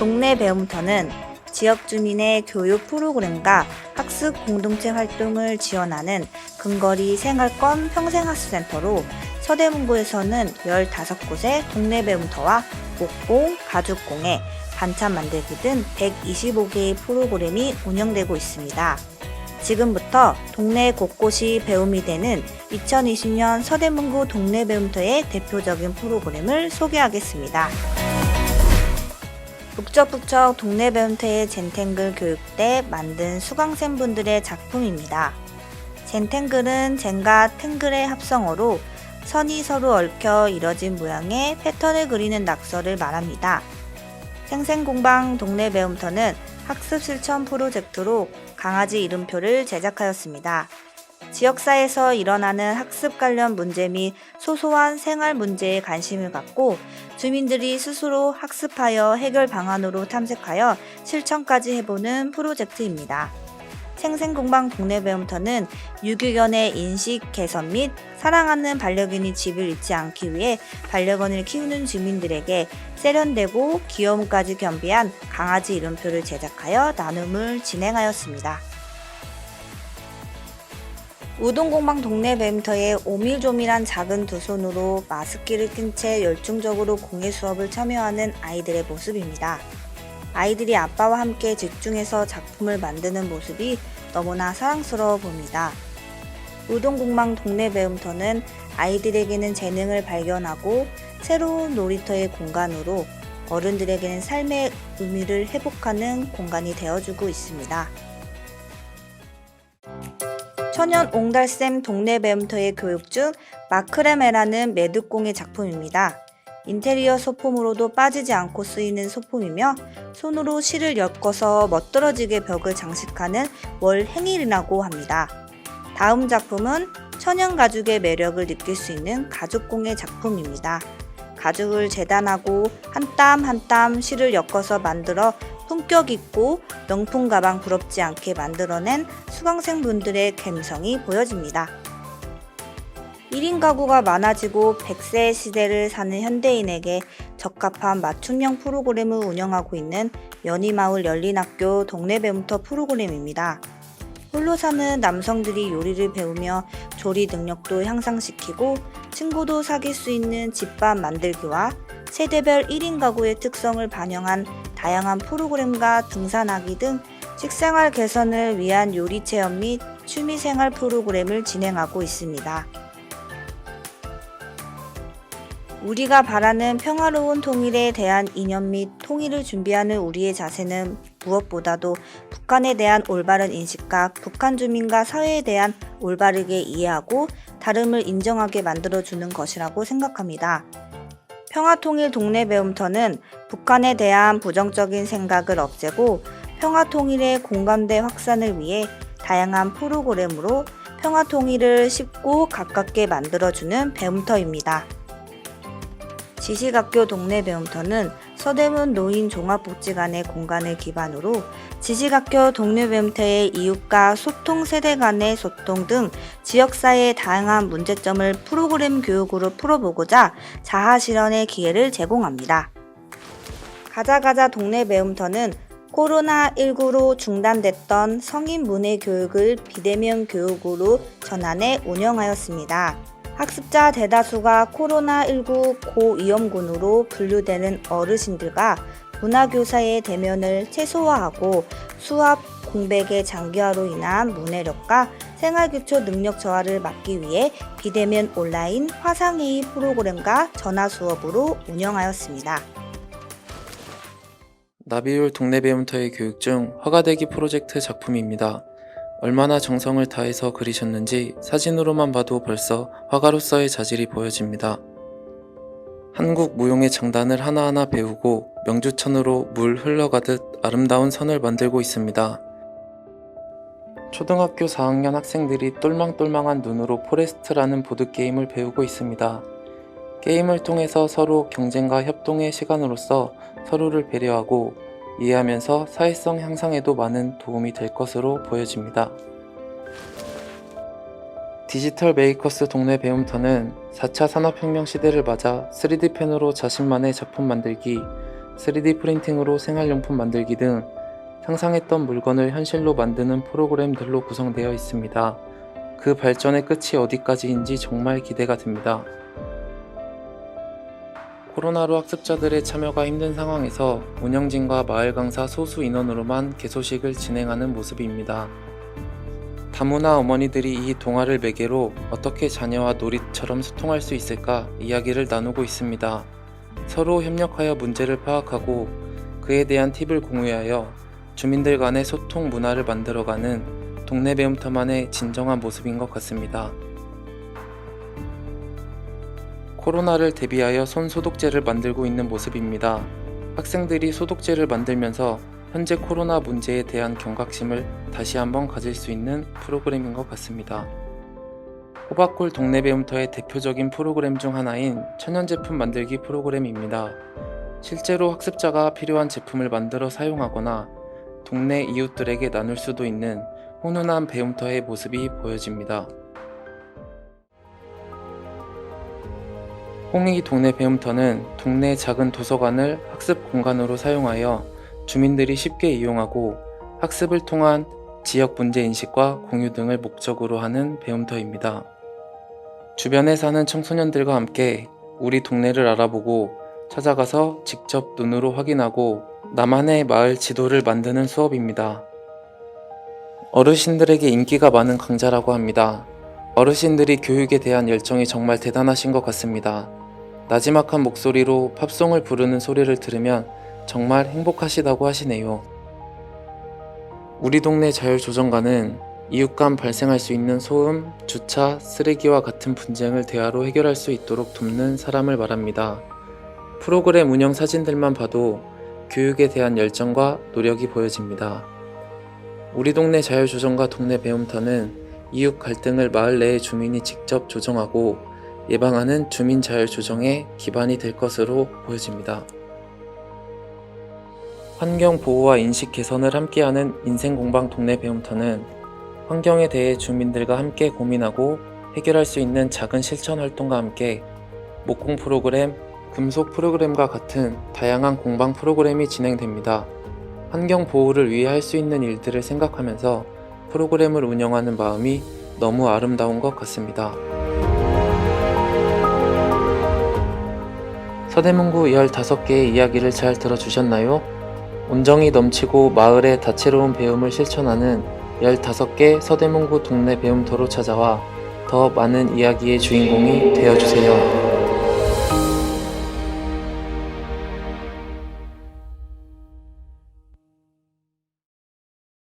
동네 배움터는 지역 주민의 교육 프로그램과 학습 공동체 활동을 지원하는 근거리 생활권 평생학습센터로 서대문구에서는 15곳의 동네 배움터와 목공, 가죽공예, 반찬 만들기 등 125개의 프로그램이 운영되고 있습니다. 지금부터 동네 곳곳이 배움이 되는 2020년 서대문구 동네 배움터의 대표적인 프로그램을 소개하겠습니다. 북적북적 동네 배움터의 젠탱글 교육 때 만든 수강생분들의 작품입니다. 젠탱글은 젠과 탱글의 합성어로 선이 서로 얽혀 이뤄진 모양의 패턴을 그리는 낙서를 말합니다. 생생공방 동네 배움터는 학습 실천 프로젝트로 강아지 이름표를 제작하였습니다. 지역사에서 일어나는 학습 관련 문제 및 소소한 생활 문제에 관심을 갖고 주민들이 스스로 학습하여 해결 방안으로 탐색하여 실천까지 해보는 프로젝트입니다. 생생공방 동네 배움터는 유기견의 인식 개선 및 사랑하는 반려견이 집을 잃지 않기 위해 반려견을 키우는 주민들에게 세련되고 귀여움까지 겸비한 강아지 이름표를 제작하여 나눔을 진행하였습니다. 우동공방 동네 배움터의 오밀조밀한 작은 두 손으로 마스크를 낀 채 열중적으로 공예 수업을 참여하는 아이들의 모습입니다. 아이들이 아빠와 함께 집중해서 작품을 만드는 모습이 너무나 사랑스러워 보입니다. 우동공방 동네 배움터는 아이들에게는 재능을 발견하고 새로운 놀이터의 공간으로 어른들에게는 삶의 의미를 회복하는 공간이 되어주고 있습니다. 천연 옹달샘 동네 배움터의 교육 중 마크레메라는 매듭공예 작품입니다. 인테리어 소품으로도 빠지지 않고 쓰이는 소품이며 손으로 실을 엮어서 멋들어지게 벽을 장식하는 월행일이라고 합니다. 다음 작품은 천연 가죽의 매력을 느낄 수 있는 가죽공예 작품입니다. 가죽을 재단하고 한 땀 한땀 실을 엮어서 만들어 품격 있고 명품 가방 부럽지 않게 만들어낸 수강생분들의 감성이 보여집니다. 1인 가구가 많아지고 100세 시대를 사는 현대인에게 적합한 맞춤형 프로그램을 운영하고 있는 연희마을 열린학교 동네 배움터 프로그램입니다. 홀로 사는 남성들이 요리를 배우며 조리 능력도 향상시키고 친구도 사귈 수 있는 집밥 만들기와 세대별 1인 가구의 특성을 반영한 다양한 프로그램과 등산하기 등 식생활 개선을 위한 요리 체험 및 취미생활 프로그램을 진행하고 있습니다. 우리가 바라는 평화로운 통일에 대한 이념 및 통일을 준비하는 우리의 자세는 무엇보다도 북한에 대한 올바른 인식과 북한 주민과 사회에 대한 올바르게 이해하고 다름을 인정하게 만들어주는 것이라고 생각합니다. 평화통일 동네 배움터는 북한에 대한 부정적인 생각을 없애고 평화통일의 공감대 확산을 위해 다양한 프로그램으로 평화통일을 쉽고 가깝게 만들어주는 배움터입니다. 지식학교 동네 배움터는 서대문 노인 종합복지관의 공간을 기반으로 지식학교 배움터의 이웃과 소통 세대 간의 소통 등 지역사회의 다양한 문제점을 프로그램 교육으로 풀어보고자 자아 실현의 기회를 제공합니다. 가자가자 동네 배움터는 코로나19로 중단됐던 성인 문해 교육을 비대면 교육으로 전환해 운영하였습니다. 학습자 대다수가 코로나19 고위험군으로 분류되는 어르신들과 문화교사의 대면을 최소화하고 수업 공백의 장기화로 인한 문해력과 생활기초 능력 저하를 막기 위해 비대면 온라인 화상회의 프로그램과 전화 수업으로 운영하였습니다. 나비울 동네 배움터의 교육 중 화가대기 프로젝트 작품입니다. 얼마나 정성을 다해서 그리셨는지 사진으로만 봐도 벌써 화가로서의 자질이 보여집니다. 한국 무용의 장단을 하나하나 배우고 명주천으로 물 흘러가듯 아름다운 선을 만들고 있습니다. 초등학교 4학년 학생들이 똘망똘망한 눈으로 포레스트라는 보드게임을 배우고 있습니다. 게임을 통해서 서로 경쟁과 협동의 시간으로서 서로를 배려하고 이해하면서 사회성 향상에도 많은 도움이 될 것으로 보여집니다. 디지털 메이커스 동네 배움터는 4차 산업혁명 시대를 맞아 3D펜으로 자신만의 작품 만들기, 3D 프린팅으로 생활용품 만들기 등 상상했던 물건을 현실로 만드는 프로그램들로 구성되어 있습니다. 그 발전의 끝이 어디까지인지 정말 기대가 됩니다. 코로나로 학습자들의 참여가 힘든 상황에서 운영진과 마을 강사 소수 인원으로만 개소식을 진행하는 모습입니다. 다문화 어머니들이 이 동화를 매개로 어떻게 자녀와 놀이처럼 소통할 수 있을까 이야기를 나누고 있습니다. 서로 협력하여 문제를 파악하고 그에 대한 팁을 공유하여 주민들 간의 소통 문화를 만들어가는 동네 배움터만의 진정한 모습인 것 같습니다. 코로나를 대비하여 손 소독제를 만들고 있는 모습입니다. 학생들이 소독제를 만들면서 현재 코로나 문제에 대한 경각심을 다시 한번 가질 수 있는 프로그램인 것 같습니다. 호박골 동네 배움터의 대표적인 프로그램 중 하나인 천연 제품 만들기 프로그램입니다. 실제로 학습자가 필요한 제품을 만들어 사용하거나 동네 이웃들에게 나눌 수도 있는 훈훈한 배움터의 모습이 보여집니다. 홍익 동네 배움터는 동네 작은 도서관을 학습 공간으로 사용하여 주민들이 쉽게 이용하고 학습을 통한 지역 문제 인식과 공유 등을 목적으로 하는 배움터입니다. 주변에 사는 청소년들과 함께 우리 동네를 알아보고 찾아가서 직접 눈으로 확인하고 나만의 마을 지도를 만드는 수업입니다. 어르신들에게 인기가 많은 강좌라고 합니다. 어르신들이 교육에 대한 열정이 정말 대단하신 것 같습니다. 나지막한 목소리로 팝송을 부르는 소리를 들으면 정말 행복하시다고 하시네요. 우리 동네 자율조정관은 이웃 간 발생할 수 있는 소음, 주차, 쓰레기와 같은 분쟁을 대화로 해결할 수 있도록 돕는 사람을 말합니다. 프로그램 운영 사진들만 봐도 교육에 대한 열정과 노력이 보여집니다. 우리 동네 자율조정과 동네 배움터는 이웃 갈등을 마을 내의 주민이 직접 조정하고 예방하는 주민 자율 조정의 기반이 될 것으로 보여집니다. 환경 보호와 인식 개선을 함께하는 인생 공방 동네 배움터는 환경에 대해 주민들과 함께 고민하고 해결할 수 있는 작은 실천 활동과 함께 목공 프로그램, 금속 프로그램과 같은 다양한 공방 프로그램이 진행됩니다. 환경 보호를 위해 할 수 있는 일들을 생각하면서 프로그램을 운영하는 마음이 너무 아름다운 것 같습니다. 서대문구 15개의 이야기를 잘 들어주셨나요? 온정이 넘치고 마을의 다채로운 배움을 실천하는 15개 서대문구 동네 배움터로 찾아와 더 많은 이야기의 주인공이 되어주세요.